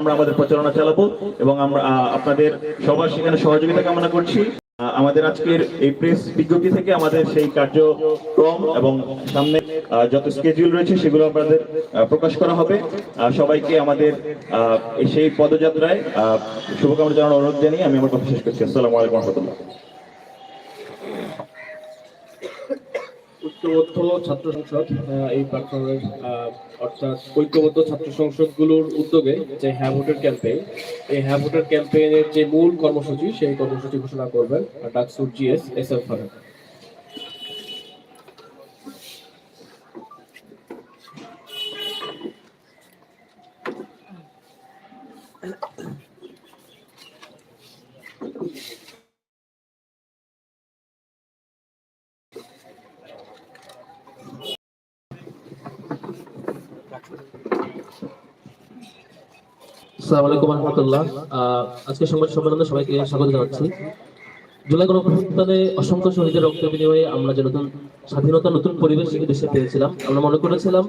আমরা আমাদের প্রচারণা চালাবো এবং আমরা আপনাদের সবার সেখানে সহযোগিতা কামনা করছি। আমাদের আজকের এই প্রেস বিজ্ঞপ্তি থেকে আমাদের সেই কার্যক্রম এবং সামনে যত স্কেডিউল রয়েছে সেগুলো আমাদের প্রকাশ করা হবে। সবাইকে আমাদের সেই পদযাত্রায় শুভকামনা জানানোর অনুরোধ জানিয়ে আমি আমার কথা শেষ করছি। আসসালামু আলাইকুম রহমতুল্লাহ। ঐক্যবদ্ধ ছাত্র সংসদ এই প্ল্যাটফর্মের অর্থাৎ ঐক্যবদ্ধ ছাত্র সংসদগুলোর উদ্যোগে যে হ্যাঁ ভোটের ক্যাম্পেইন, এই হ্যাঁ ভোটের ক্যাম্পেইনের যে মূল কর্মসূচি, সেই কর্মসূচি ঘোষণা করবেন ডাকসুর জিএস এস এফ ফারাক। আসসালামু আলাইকুম রহমতুল্লাহ। আজকে সংবাদ সম্মেলনে সবাইকে স্বাগত জানাচ্ছি। জুলাই গণপ্রজাতন্ত্রে অসংখ্য শহীদের রক্ত বিনিময়ে আমরা যে নতুন স্বাধীনতা নতুন পরিবেশ দেশে পেয়েছিলাম আমরা মনে করেছিলাম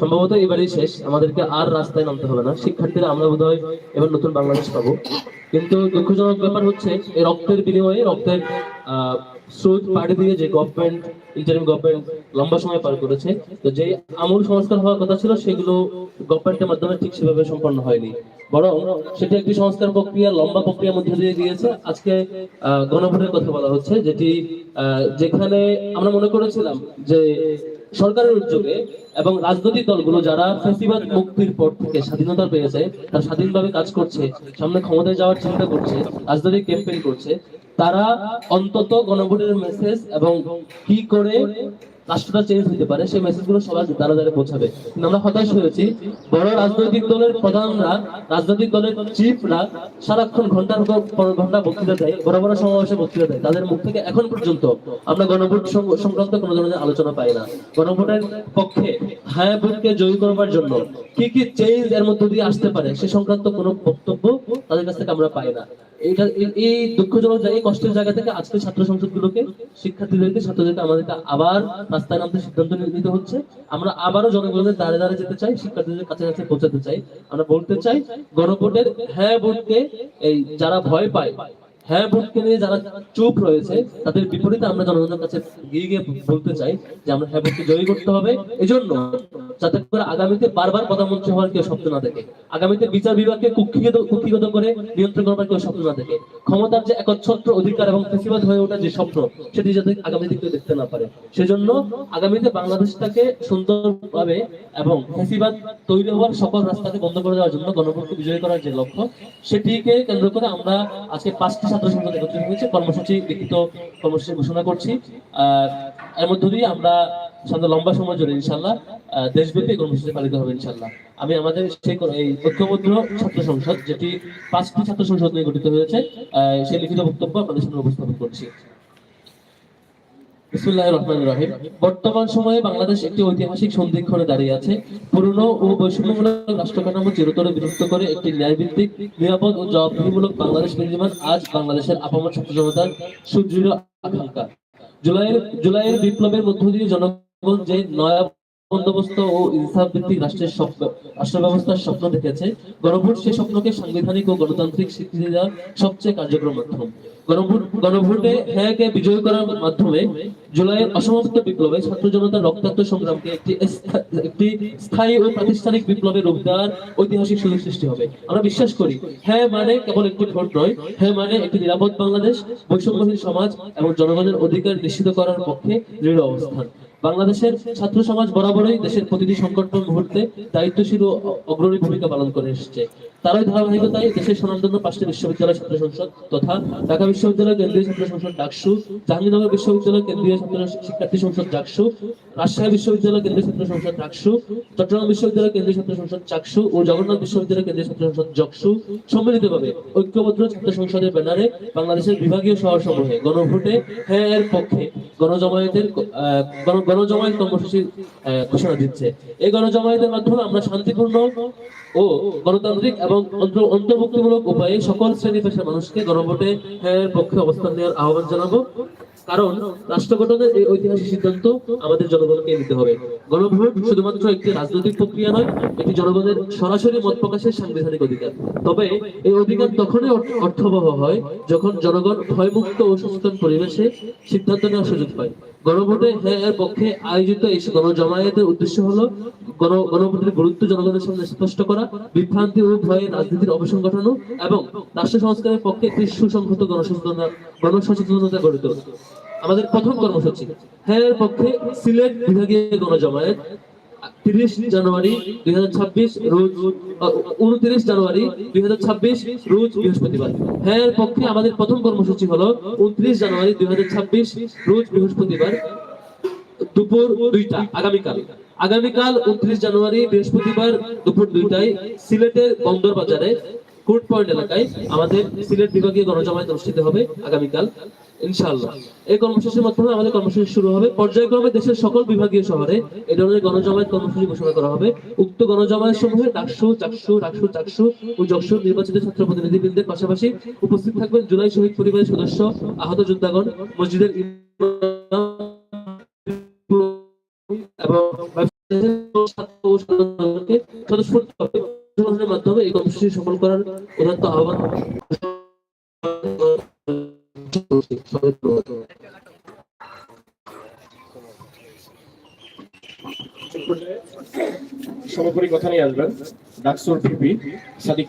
সম্ভবত এবারই শেষ আমাদেরকে আর রাস্তায় নামতে হবে না। শিক্ষার্থীরা আমরা বোধহয় এবার নতুন বাংলাদেশ পাবো। কিন্তু দুঃখজনক ব্যাপার হচ্ছে এই রক্তের বিনিময়ে রক্তের আহ, স্রোত পাড়ি দিয়ে যে গভর্নমেন্ট ইন্টারিম গভর্নমেন্ট লম্বা সময় পার করেছে, তো যে আমূল সংস্কার হওয়ার কথা ছিল, সেগুলো গভর্নমেন্টের মাধ্যমে ঠিক সেভাবে সম্পন্ন হয়নি। বরং সেটি একটি সংস্কার প্রক্রিয়া, লম্বা প্রক্রিয়ার মধ্যে দিয়ে গিয়েছে। আজকে গণভোটের কথা বলা হচ্ছে, যেটি যেখানে আমরা মনে করেছিলাম যে সরকারের উদ্যোগে এবং রাজনৈতিক দলগুলো যারা ফেসিবাদ মুক্তির পর থেকে স্বাধীনতা পেয়েছে, তারা স্বাধীনভাবে কাজ করছে, সামনে ক্ষমতায় যাওয়ার চিন্তা করছে, রাজনৈতিক ক্যাম্পেইন করছে তারা অন্তত গণভোটের মেসেজ এবং কি করে রাষ্ট্রটা চেঞ্জ হতে পারে, সেই মেসেজগুলো সবার দ্বারা দ্বারা পৌঁছাবে। কিন্তু আমরা হতাশ হয়েছি, বড় রাজনৈতিক দলের প্রধানরা, রাজনৈতিক দলের চিফরা সারাক্ষণ ঘণ্টার পর ঘণ্টা বক্তৃতা দেয় বড় বড় সমাবেশে বক্তৃতা দেয়। তাদের মুখ থেকে এখন পর্যন্ত আমরা গণভোট সংক্রান্ত কোনো ধরনের আলোচনা পাই না। গণভোটের পক্ষে হ্যাঁ ভোটকে জয়ী করবার জন্য কি কি চেঞ্জ এর মধ্য দিয়ে আসতে পারে, সে সংক্রান্ত কোনো বক্তব্য তাদের কাছ থেকে আমরা পাই না। এইটা এই- দুঃখজনক এই কষ্টের জায়গা থেকে আজকে ছাত্র সংসদগুলোকে, শিক্ষার্থীদেরকে, ছাত্রদেরকে আমাদেরকে আবার রাস্তায় নামতে সিদ্ধান্ত নিতে হচ্ছে। আমরা আবারও জনগণের দাঁড়ে দাঁড়ে যেতে চাই, শিক্ষার্থীদের কাছে কাছে পৌঁছাতে চাই। আমরা বলতে চাই, গণভোটের হ্যাঁ ভোটকে এই যারা ভয় পায় হ্যাঁ ভোটকে নিয়ে যারা চুপ রয়েছে, তাদের বিপরীতে আমরা জনগণের কাছে গিয়ে গিয়ে বলতে চাই যে আমরা হ্যাঁ ভোটকে জয়ী করতে হবে। এজন্য যাতে করে আগামীতে বারবার প্রধানমন্ত্রী হওয়ার কেউ স্বপ্ন না দেখে। আগামীতে বিচার বিভাগকে কুক্ষিগত কুক্ষিগত করে নিয়ন্ত্রণ করবার কেউ স্বপ্ন না দেখে। ক্ষমতার যে একচ্ছত্র অধিকার এবং ফেসিবাদ হয়ে ওঠার যে স্বপ্ন, সেটি যাতে আগামীতে কেউ দেখতে না পারে। সেজন্য আগামীতে বাংলাদেশটাকে সুন্দরভাবে এবং ফেসিবাদ তৈরি হওয়ার সকল রাস্তাকে বন্ধ করে দেওয়ার জন্য গণভোটকে বিজয় করার যে লক্ষ্য, সেটিকে কেন্দ্র করে আমরা আজকে পাঁচটি ছাত্র সংসদ একত্রিত হয়েছে। কর্মসূচি লিখিত কর্মসূচি ঘোষণা করছি। আর এর মধ্য দিয়ে আমরা সামনে লম্বা সময় জুড়ে ইনশাল্লাহ দেশব্যাপী কর্মসূচি পালিত হবে ইনশাল্লাহ। আমি আমাদের সেই এই ঐক্যবদ্ধ ছাত্র সংসদ, যেটি পাঁচটি ছাত্র সংসদ নিয়ে গঠিত হয়েছে সেই লিখিত বক্তব্য আপনাদের সামনে উপস্থাপন করছি। বর্তমান সময়ে বাংলাদেশ একটি ঐতিহাসিক সন্ধিক্ষণে দাঁড়িয়ে আছে। পুরনো ও বৈষম্যমূলক রাষ্ট্র কাঠামো চিরতরে বিরক্ত করে একটি ন্যায়ভিত্তিক, নিরাপদ ও জবাবদিহিমূলক বাংলাদেশ বিনির্মাণ আজ বাংলাদেশের আপামর ছাত্র জনতার সুদৃঢ় আকাঙ্ক্ষা। জুলাইয়ের জুলাইয়ের বিপ্লবের মধ্য দিয়ে যে নয়া বন্দোবস্ত ও ইনসাফ ভিত্তিক রাষ্ট্রের স্বপ্ন, রাষ্ট্র ব্যবস্থার স্বপ্ন দেখেছে, গণভোট স্বপ্নকে সাংবিধানিক ও গণতান্ত্রিক স্বীকৃতি দেওয়ার সবচেয়ে কার্যক্রম মাধ্যম। গণভোট, গণভোটে হ্যাঁকে বিজয় করার মাধ্যমে জুলাইয়ের অসমাপ্ত বিপ্লবে ছাত্র জনতার রক্তাক্ত সংগ্রামকে একটি একটি স্থায়ী ও প্রাতিষ্ঠানিক বিপ্লবের রূপ দেওয়ার ঐতিহাসিক সুযোগ সৃষ্টি হবে। আমরা বিশ্বাস করি হ্যাঁ মানে কেবল একটি ভোট নয় হ্যাঁ মানে একটি নিরাপদ বাংলাদেশ, বৈষম্যহীন সমাজ এবং জনগণের অধিকার নিশ্চিত করার পক্ষে দৃঢ় অবস্থান। বাংলাদেশের ছাত্র সমাজ বরাবরই দেশের প্রতিটি সংকট মুহূর্তে দায়িত্বশীল ও অগ্রণী ভূমিকা পালন করে এসেছে। তারই ধারাবাহিকতায় দেশের স্বনামধন্য পাঁচটি বিশ্ববিদ্যালয় ছাত্র সংসদ তথা ঢাকা বিশ্ববিদ্যালয়, কেন্দ্রীয় ছাত্র সংসদ ডাকসু, জাহাঙ্গীরনগর বিশ্ববিদ্যালয়, কেন্দ্রীয় ছাত্র শিক্ষার্থী সংসদ ডাকসু, রাজশাহী বিশ্ববিদ্যালয়, কেন্দ্রীয় ছাত্র সংসদ ডাকসু, চট্টগ্রাম বিশ্ববিদ্যালয়, কেন্দ্রীয় ছাত্র সংসদ চাকসু ও জগন্নাথ বিশ্ববিদ্যালয়, কেন্দ্রীয় ছাত্র সংসদ জকসু সম্মিলিতভাবে ঐক্যবদ্ধ ছাত্র সংসদের ব্যানারে বাংলাদেশের বিভাগীয় শহর সমূহে গণভোটে হ্যাঁ এর পক্ষে গণজমায়েতের গণজমায়েত কর্মসূচি ঘোষণা দিচ্ছে। এই গণজমায়েতের মাধ্যমে আমরা শান্তিপূর্ণ ও গণতান্ত্রিক এবং অন্ত- অন্তর্ভুক্তিমূলক উপায়ে সকল শ্রেণি পেশার মানুষকে গণভোটে হ্যাঁ পক্ষে অবস্থান নেওয়ার আহ্বান জানাব। কারণ রাষ্ট্র গঠনের এই ঐতিহাসিক সিদ্ধান্ত আমাদের জনগণকে নিতে হবে। গণভোট শুধুমাত্র একটি রাজনৈতিক প্রক্রিয়া নয়, এটি জনগণের সরাসরি মত প্রকাশের সাংবিধানিক অধিকার। তবে এই অধিকার তখনই অর্থবহ হয় যখন জনগণ ভয়মুক্ত ও সচেতন পরিবেশে সিদ্ধান্ত নেওয়ার সুযোগ পায়। গণভোটে হ্যাঁ এর পক্ষে আয়োজিত এই গণজমায়েতের উদ্দেশ্য হলো গণ গণভোটের গুরুত্ব জনগণের সামনে স্পষ্ট করা, বিভ্রান্তি ও ভয়ে রাজনীতির অবসান ঘটানো এবং রাষ্ট্র সংস্কারের পক্ষে একটি সুসংহত গণসচেতনতা গণসচেতনতা গড়ে তোলা। আমাদের প্রথম কর্মসূচি। হ্যাঁ পক্ষে সিলেট বিভাগীয় গণজমায়েত তিরিশ জানুয়ারি দুই হাজার ছাব্বিশ রোজ উনত্রিশ জানুয়ারি দুই হাজার ছাব্বিশ রোজ বৃহস্পতিবার। হ্যাঁ পক্ষে আমাদের প্রথম কর্মসূচি হলো উনত্রিশ জানুয়ারি দুই হাজার ছাব্বিশ রোজ বৃহস্পতিবার দুপুর দুইটা, আগামীকাল। আগামীকাল উনত্রিশ জানুয়ারি বৃহস্পতিবার দুপুর দুইটায় সিলেটের বন্দর বাজারে কোর্ট পয়েন্ট এলাকায়। আমাদের সিলেট বিভাগীয় গণজমায়েত অনুষ্ঠিত হবে আগামীকাল, ইনশাআল্লাহ। এই কর্মসূচির মাধ্যমে আমাদের কর্মসূচি শুরু হবে। পর্যায়ক্রমে দেশের সকল বিভাগীয় শহরে এই ধরনের গণজমায়েত কর্মসূচি ঘোষণা করা হবে। উক্ত গণজমায়েত সমূহে ডাকসু, চাকসু ডাকসু চাকসু ও যকসুর নির্বাচিত ছাত্র প্রতিনিধিবৃন্দের পাশাপাশি উপস্থিত থাকবেন জুলাই শহীদ পরিবারের সদস্য, আহত যোদ্ধাগণ, মসজিদের এবং মাধ্যমে এই কর্মসূচি সফল করার উদাত্ত আহ্বান। সর্বোপরি কথা নিয়ে আসবেন। ডাকসোর ভিপি সাদিক